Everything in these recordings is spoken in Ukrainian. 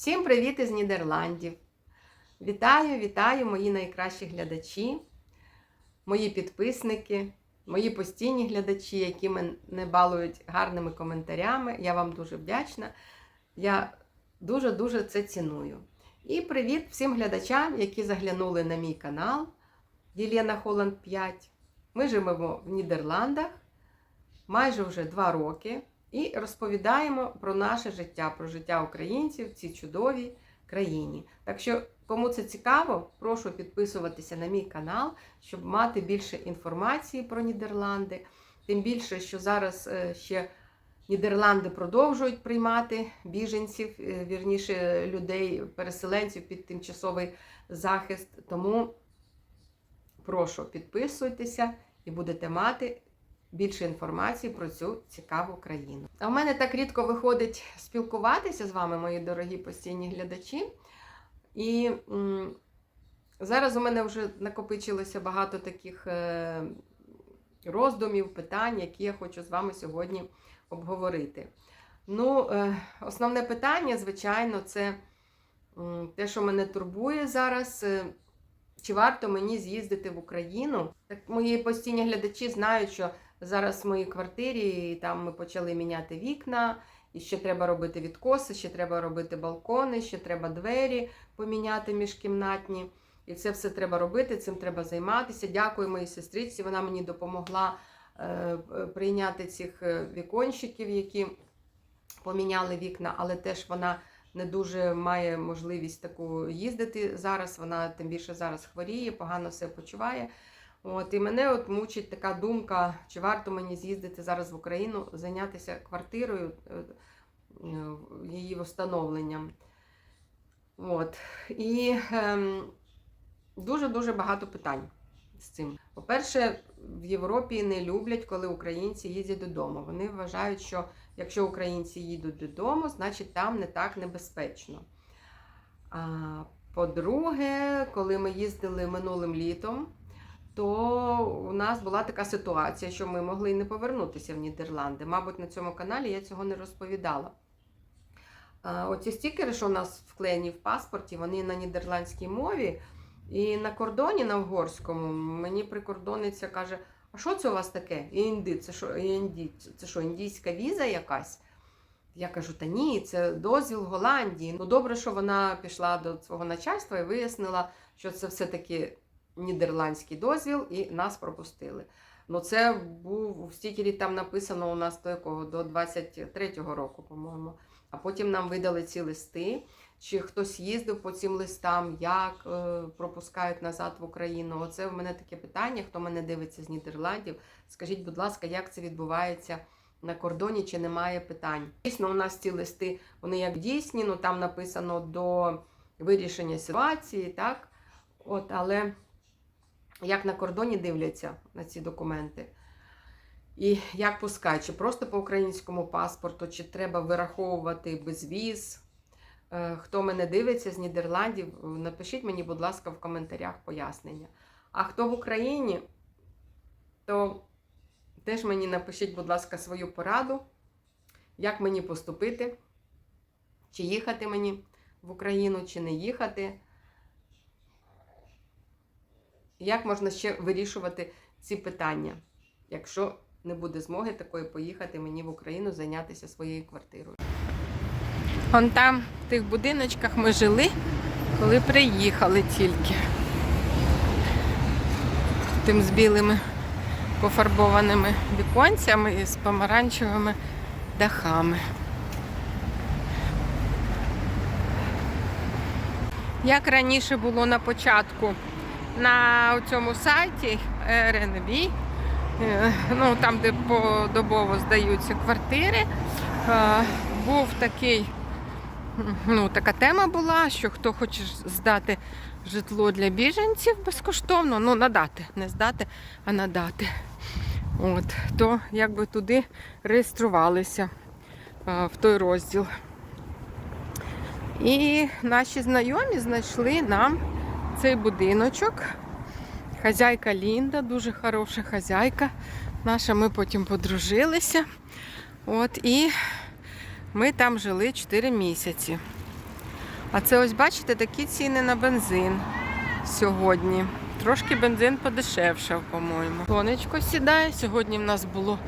Всім привіт із Нідерландів! Вітаю, вітаю, мої найкращі глядачі, мої підписники, мої постійні глядачі, які мене балують гарними коментарями. Я вам дуже вдячна. Я дуже-дуже це ціную. І привіт всім глядачам, які заглянули на мій канал Єлена Холланд 5. Ми живемо в Нідерландах майже вже два роки і розповідаємо про наше життя, про життя українців в цій чудовій країні. Так що, кому це цікаво, прошу підписуватися на мій канал, щоб мати більше інформації про Нідерланди. Тим більше, що зараз е, ще Нідерланди продовжують приймати біженців, е, вірніше людей, переселенців під тимчасовий захист. Тому прошу підписуйтеся і будете мати більше інформації про цю цікаву країну. А в мене так рідко виходить спілкуватися з вами, мої дорогі постійні глядачі. І м, зараз у мене вже накопичилося багато таких е, роздумів, питань, які я хочу з вами сьогодні обговорити. Ну, е, основне питання, звичайно, це м, те, що мене турбує зараз. Е, чи варто мені з'їздити в Україну? Так мої постійні глядачі знають, що зараз в моїй квартирі там ми почали міняти вікна, і ще треба робити відкоси, ще треба робити балкони, ще треба двері поміняти міжкімнатні. І це все треба робити, цим треба займатися. Дякую моїй сестриці. Вона мені допомогла е, прийняти цих е, віконщиків, які поміняли вікна, але теж вона не дуже має можливість таку їздити зараз. Вона тим більше зараз хворіє, погано себе почуває. От, І мене от мучить така думка, чи варто мені з'їздити зараз в Україну, зайнятися квартирою, е, її встановленням. От. І ем, дуже-дуже багато питань з цим. По-перше, в Європі не люблять, коли українці їздять додому. Вони вважають, що якщо українці їдуть додому, значить там не так небезпечно. По-друге, коли ми їздили минулим літом, то у нас була така ситуація, що ми могли і не повернутися в Нідерланди. Мабуть, на цьому каналі я цього не розповідала. Оці стікери, що у нас вклеєні в паспорті, вони на нідерландській мові. І на кордоні на угорському мені прикордонниця каже: а що це у вас таке? Інди, це що, інді, це що, індійська віза якась? Я кажу, та ні, це дозвіл Голландії. Ну, добре, що вона пішла до свого начальства і вияснила, що це все-таки нідерландський дозвіл, і нас пропустили. Ну, це був в стікері там написано у нас до якого? До 23-го року, по-моєму. А потім нам видали ці листи. Чи хтось їздив по цим листам, як е, пропускають назад в Україну? Оце в мене таке питання. Хто мене дивиться з Нідерландів? Скажіть, будь ласка, як це відбувається на кордоні? Чи немає питань? Дійсно, у нас ці листи вони як дійсні, ну там написано до вирішення ситуації, так? От, але як на кордоні дивляться на ці документи? І як пускають? Чи просто по українському паспорту, чи треба вираховувати безвіз? Хто мене дивиться з Нідерландів, напишіть мені, будь ласка, в коментарях пояснення. А хто в Україні, то теж мені напишіть, будь ласка, свою пораду, як мені поступити, чи їхати мені в Україну, чи не їхати. Як можна ще вирішувати ці питання, якщо не буде змоги такої поїхати мені в Україну зайнятися своєю квартирою? Вон там, в тих будиночках ми жили, коли приїхали тільки. Тим з білими пофарбованими віконцями і з помаранчевими дахами. Як раніше було на початку на цьому сайті Airbnb, ну там, де подобово здаються квартири, був такий ну, така тема була, що хто хоче здати житло для біженців безкоштовно, ну надати, не здати, а надати. От, То якби туди реєструвалися в той розділ. І наші знайомі знайшли нам цей будиночок. Хазяйка Лінда, дуже хороша хазяйка. Наша ми потім подружилися. От, І ми там жили 4 місяці. А це ось бачите такі ціни на бензин сьогодні. Трошки бензин подешевшав, по-моєму. Сонечко сідає. Сьогодні в нас було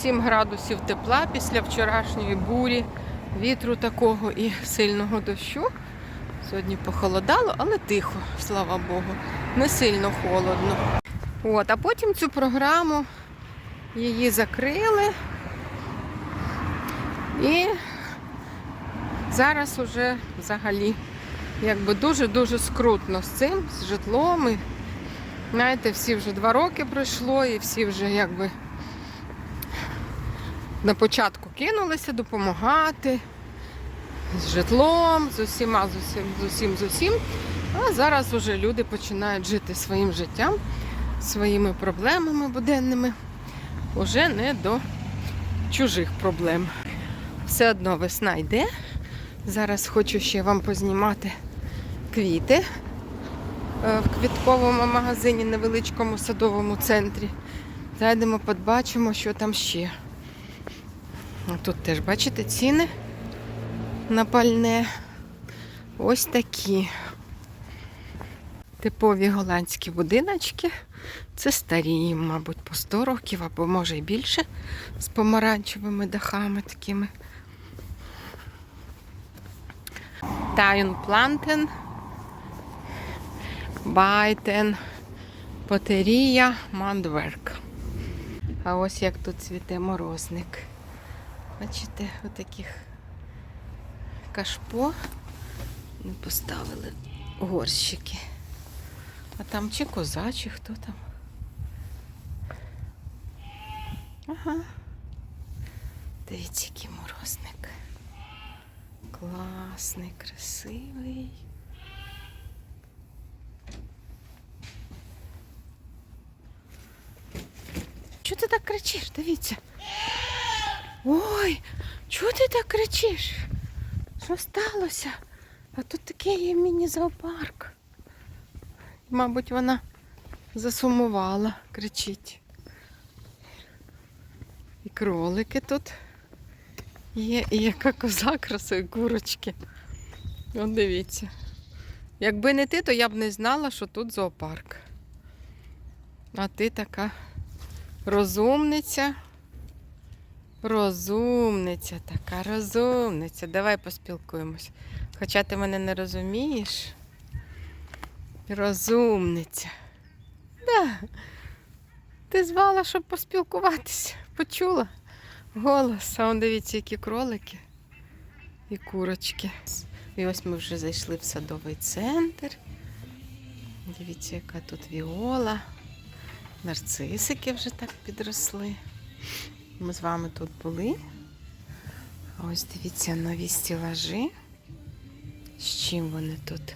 7 градусів тепла після вчорашньої бурі, вітру такого і сильного дощу. Сьогодні похолодало, але тихо, слава Богу. Не сильно холодно. От, а потім цю програму її закрили. І зараз уже взагалі якби дуже-дуже скрутно з цим, з житлом. І, знаєте, всі вже два роки пройшло, і всі вже якби на початку кинулися допомагати з житлом, з усіма, з усім, з усім, з усім. А зараз вже люди починають жити своїм життям, своїми проблемами буденними, уже не до чужих проблем. Все одно весна йде. Зараз хочу ще вам познімати квіти е, в квітковому магазині, невеличкому садовому центрі. Зайдемо, побачимо, що там ще. Тут теж, бачите, ціни на пальне. Ось такі. Типові голландські будиночки. Це старі, мабуть, по 100 років або може й більше з помаранчевими дахами такими. Тайнплантен, Байтен, Потерія, Мандверк. А ось як тут цвіте морозник. Бачите, отаких кашпо не поставили горщики. А там чи коза, чи хто там. Ага. Дивіться, який морозник. Класний, красивий. Чого ти так кричиш? Дивіться. Ой, чого ти так кричиш? Що сталося? А тут такий є міні-зоопарк. Мабуть, вона засумувала, кричить. І кролики тут є, і яка коза красиві курочки. От дивіться. Якби не ти, то я б не знала, що тут зоопарк. А ти така розумниця. Розумниця, така розумниця. Давай поспілкуємось. Хоча ти мене не розумієш. Розумниця. Да. Ти звала, щоб поспілкуватися. Почула голос. А он дивіться, які кролики і курочки. І ось ми вже зайшли в садовий центр. Дивіться, яка тут віола. Нарцисики вже так підросли. Ми з вами тут були. Ось дивіться нові стілажі. З чим вони тут?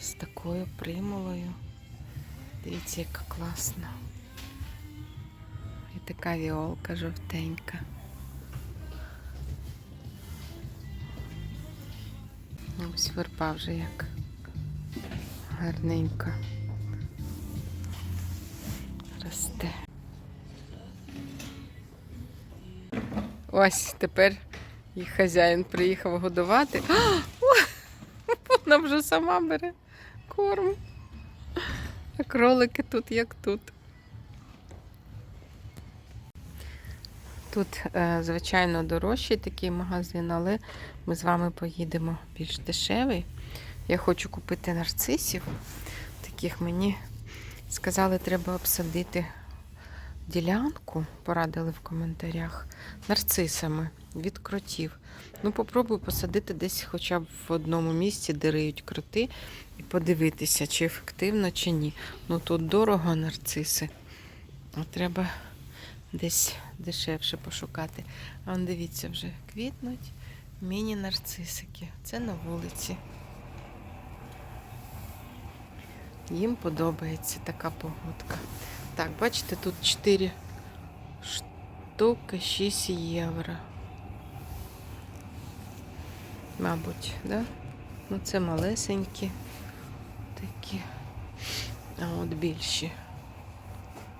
З такою примулою. Дивіться, яка класна. І така віолка жовтенька. Ось верба вже як гарненько росте. Ось тепер їх хазяїн приїхав годувати. Вона вже сама бере корм. А кролики тут як тут. Тут, е, звичайно, дорожчий такий магазин, але ми з вами поїдемо більш дешевий. Я хочу купити нарцисів. Таких мені сказали, треба обсадити ділянку, порадили в коментарях, нарцисами від кротів. Ну, попробую посадити десь хоча б в одному місці, де риють кроти, і подивитися, чи ефективно, чи ні. Ну тут дорого нарциси. А треба десь дешевше пошукати. А дивіться, вже квітнуть міні-нарцисики. Це на вулиці. Їм подобається така погодка. Так, бачите, тут 4 штуки 6 євро. Мабуть, да? Ну це малесенькі такі. А от більші.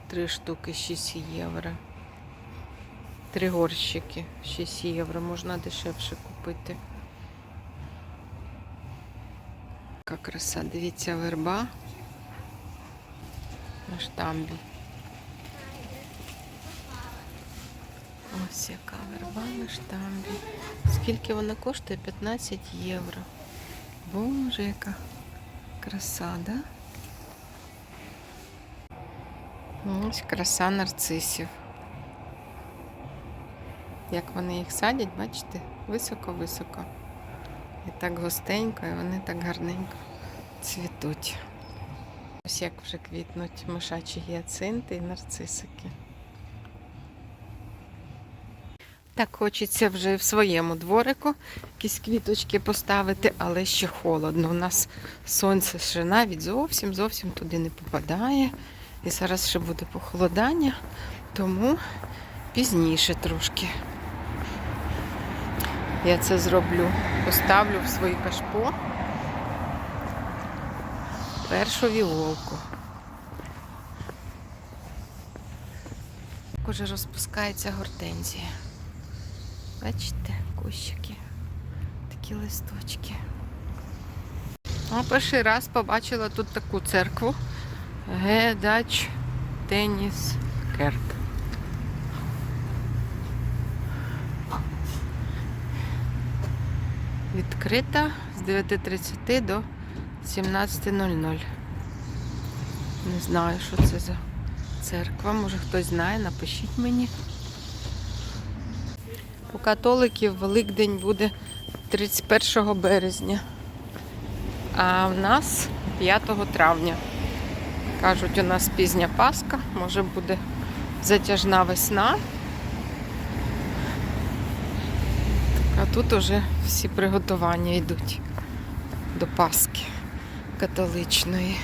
Три штуки 6 євро. Три горщики, 6 євро, можна дешевше купити. Яка краса, дивіться, верба на штамбі. Ось яка верба на штамбі. Скільки вона коштує? 15 євро. Боже, яка краса, да? Ось краса нарцисів. Як вони їх садять, бачите, високо-високо. І так густенько, і вони так гарненько цвітуть. Ось як вже квітнуть мишачі гіацинти і нарцисики. Так хочеться вже в своєму дворику якісь квіточки поставити, але ще холодно. У нас сонце ще навіть зовсім зовсім туди не попадає. І зараз ще буде похолодання, тому пізніше трошки. Я це зроблю. Поставлю в своє кашпо першу віолку. Уже розпускається гортензія. Бачите, кущики, такі листочки. А перший раз побачила тут таку церкву. Гедач Теніс Керк. Відкрита з 9.30 до 17.00. Не знаю, що це за церква. Може хтось знає, напишіть мені. У католиків Великдень буде 31 березня, а в нас 5 травня. Кажуть, у нас пізня Пасха, може буде затяжна весна. А тут уже всі приготування йдуть до Пасхи католичної.